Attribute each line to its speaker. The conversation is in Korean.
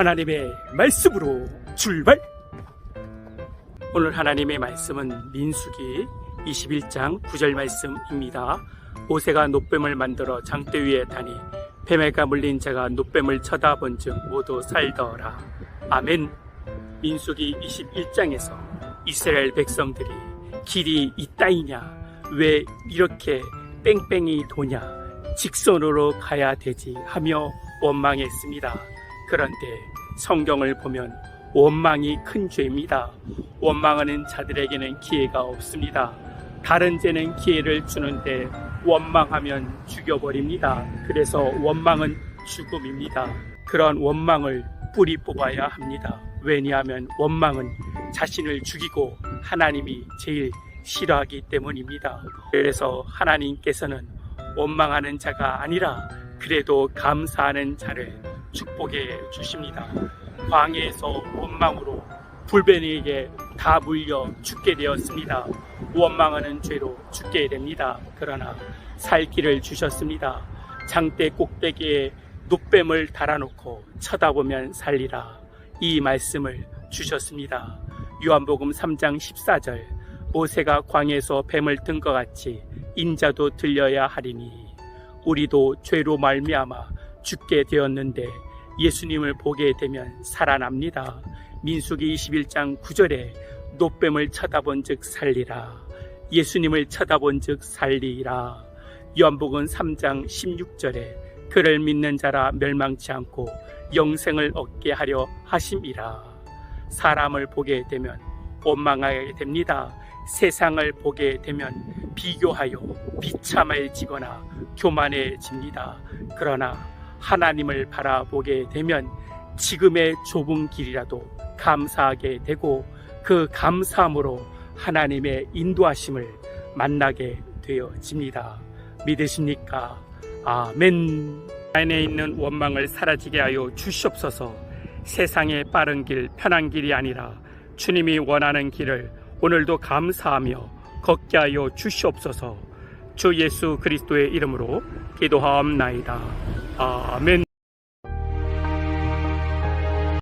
Speaker 1: 하나님의 말씀으로 출발! 오늘 하나님의 말씀은 민수기 21장 9절 말씀입니다. 모세가 노뱀을 만들어 장대 위에 다니 뱀에가 물린 자가 노뱀을 쳐다본 즉 모두 살더라. 아멘. 민수기 21장에서 이스라엘 백성들이 길이 있다이냐 왜 이렇게 뺑뺑이 도냐 직선으로 가야 되지 하며 원망했습니다. 그런데 성경을 보면 원망이 큰 죄입니다. 원망하는 자들에게는 기회가 없습니다. 다른 죄는 기회를 주는데 원망하면 죽여버립니다. 그래서 원망은 죽음입니다. 그런 원망을 뿌리 뽑아야 합니다. 왜냐하면 원망은 자신을 죽이고 하나님이 제일 싫어하기 때문입니다. 그래서 하나님께서는 원망하는 자가 아니라 그래도 감사하는 자를 축복해 주십니다. 광해에서 원망으로 불변에게 다 물려 죽게 되었습니다. 원망하는 죄로 죽게 됩니다. 그러나 살 길을 주셨습니다. 장대 꼭대기에 노뱀을 달아놓고 쳐다보면 살리라. 이 말씀을 주셨습니다. 요한복음 3장 14절 모세가 광에서 뱀을 든 것 같이 인자도 들려야 하리니 우리도 죄로 말미암아 죽게 되었는데 예수님을 보게 되면 살아납니다. 민수기 21장 9절에 노뱀을 쳐다본 즉 살리라. 예수님을 쳐다본 즉 살리라. 요한복음 3장 16절에 그를 믿는 자라 멸망치 않고 영생을 얻게 하려 하심이라. 사람을 보게 되면 원망하게 됩니다. 세상을 보게 되면 비교하여 비참해지거나 교만해집니다. 그러나 하나님을 바라보게 되면 지금의 좁은 길이라도 감사하게 되고 그 감사함으로 하나님의 인도하심을 만나게 되어집니다. 믿으십니까? 아멘. 안에 있는 원망을 사라지게 하여 주시옵소서. 세상의 빠른 길, 편한 길이 아니라 주님이 원하는 길을 오늘도 감사하며 걷게 하여 주시옵소서. 주 예수 그리스도의 이름으로 기도하옵나이다. 아멘.